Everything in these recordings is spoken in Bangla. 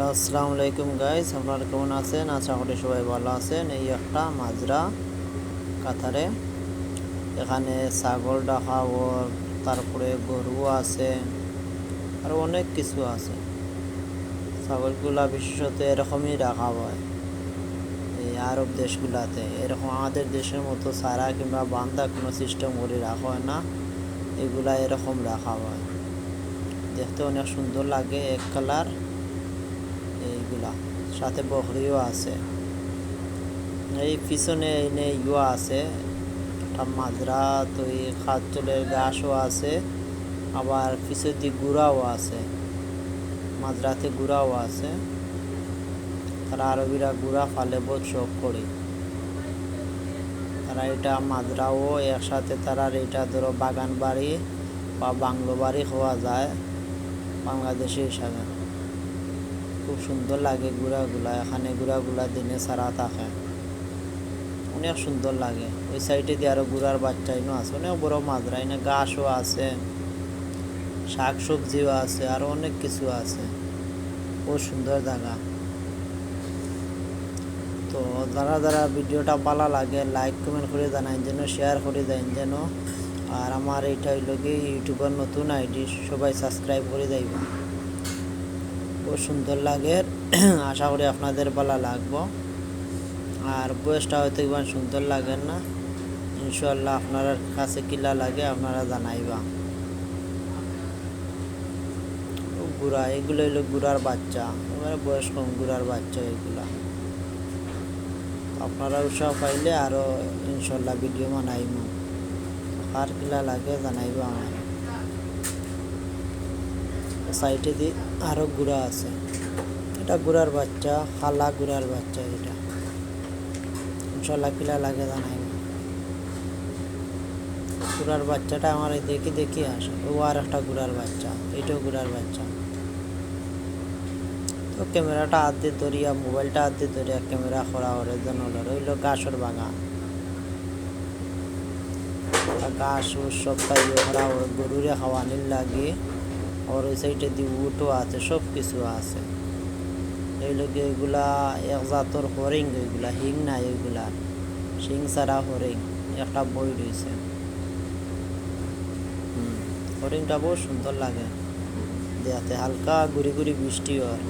হ্যালো, আসসালামু আলাইকুম গাইস আপনারা কেমন আছেন? আশা করি সবাই ভালো আছেন। এই একটা মাজরা কাতারে। এখানে ছাগল রাখা ওর তারপরে গরু আছে আর অনেক কিছু আছে। ছাগলগুলা বিশেষত এরকমই রাখা হয় এই আরব দেশগুলাতে। এরকম আমাদের দেশের মতো সারা কিংবা বান্দা কোনো সিস্টেম করে রাখা হয় না। এগুলা এরকম রাখা হয়। দেখতে অনেক সুন্দর লাগে, এক কালার এইগুলা সাথে বকরিও আছে। এই পিছনে এনে ইয়ে আছে, একটা মাজরা তো এই খাদ্যলের গাছও আছে, আবার পিছের দিক গুড়াও আছে, মাজরাতে গুড়াও আছে। তারা আরবিরা গুড়া ফালে বোধ শখ করে। তারা এটা মাজরাও, একসাথে তারা এটা ধরো বাগান বাড়ি বা বাংলো বাড়ি হওয়া যায়, বাংলাদেশি হিসাবে। খুব সুন্দর লাগে গুড়াগুলা, এখানে গুড়াগুলা দিনে সারা থাকে। অনেক সুন্দর লাগে। ওই সাইডে দিয়ে আরও গুড়ার বাচ্চাইনও আছে। অনেক বড় মাজরা এনে গাছও আছে শাক সবজিও আছে, আরও অনেক কিছু আছে। খুব সুন্দর জায়গা তো যারা যারা ভিডিওটা ভালো লাগে লাইক কমেন্ট করে জানাই যেন শেয়ার করে দেন যেন। আর আমার এইটা হইল কি, ইউটিউবের নতুন আইডি, সবাই সাবস্ক্রাইব করে যাইবা খুব সুন্দর লাগে। আশা করি আপনাদের ভালো লাগবো। আর বয়সটা হয়তো ইমান সুন্দর লাগে না। ইনশাল্লাহ আপনার কাছে কিলা লাগে আপনারা জানাইবা। গুড়া, এগুলো হইল গুড়ার বাচ্চা। এবারে বয়স কম, গুড়ার বাচ্চা এগুলা। আপনারা উৎসাহ পাইলে আরও ইনশাল্লাহ ভিডিও বানাইব কার কিলা লাগে জানাইবা আমার সাইডে দিয়ে আরও গুড়া আছে। এটা গুড়ার বাচ্চা খালা গুড়ার বাচ্চা এটা। ইনশাল্লাহ লাগে জানাইব গুড়ার বাচ্চাটা আমার দেখি দেখি আসে। ও আর একটা গুড়ার বাচ্চা, এটাও গুড়ার বাচ্চা। তো ক্যামেরাটা হাত ধরিয়া মোবাইলটা হাত ধরিয়া ক্যামেরা খরা ওর জন্য রইল গাছর বাগান। ঘাস সব করা ওর গরুরে খাওয়ানির লাগে। আর ওই সাইডে দিয়ে উঠও আছে সব কিছু আছে এইগুলো এগুলা এক জাতর হরিং ওইগুলা হিং নাই ওইগুলা শিং ছাড়া হরিং, একটা বই রয়েছে। হরিংটা বহু সুন্দর লাগে। দেখাতে হালকা ঘুরি ঘুরি বৃষ্টি হয়।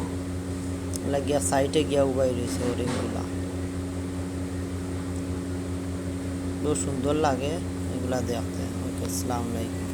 লাগিয়া সাইডে গিয়া উবাই রয়েছে হরিংগুলা। বহু সুন্দর লাগে এগুলা দেখতে ওকে, আসসালামু আলাইকুম।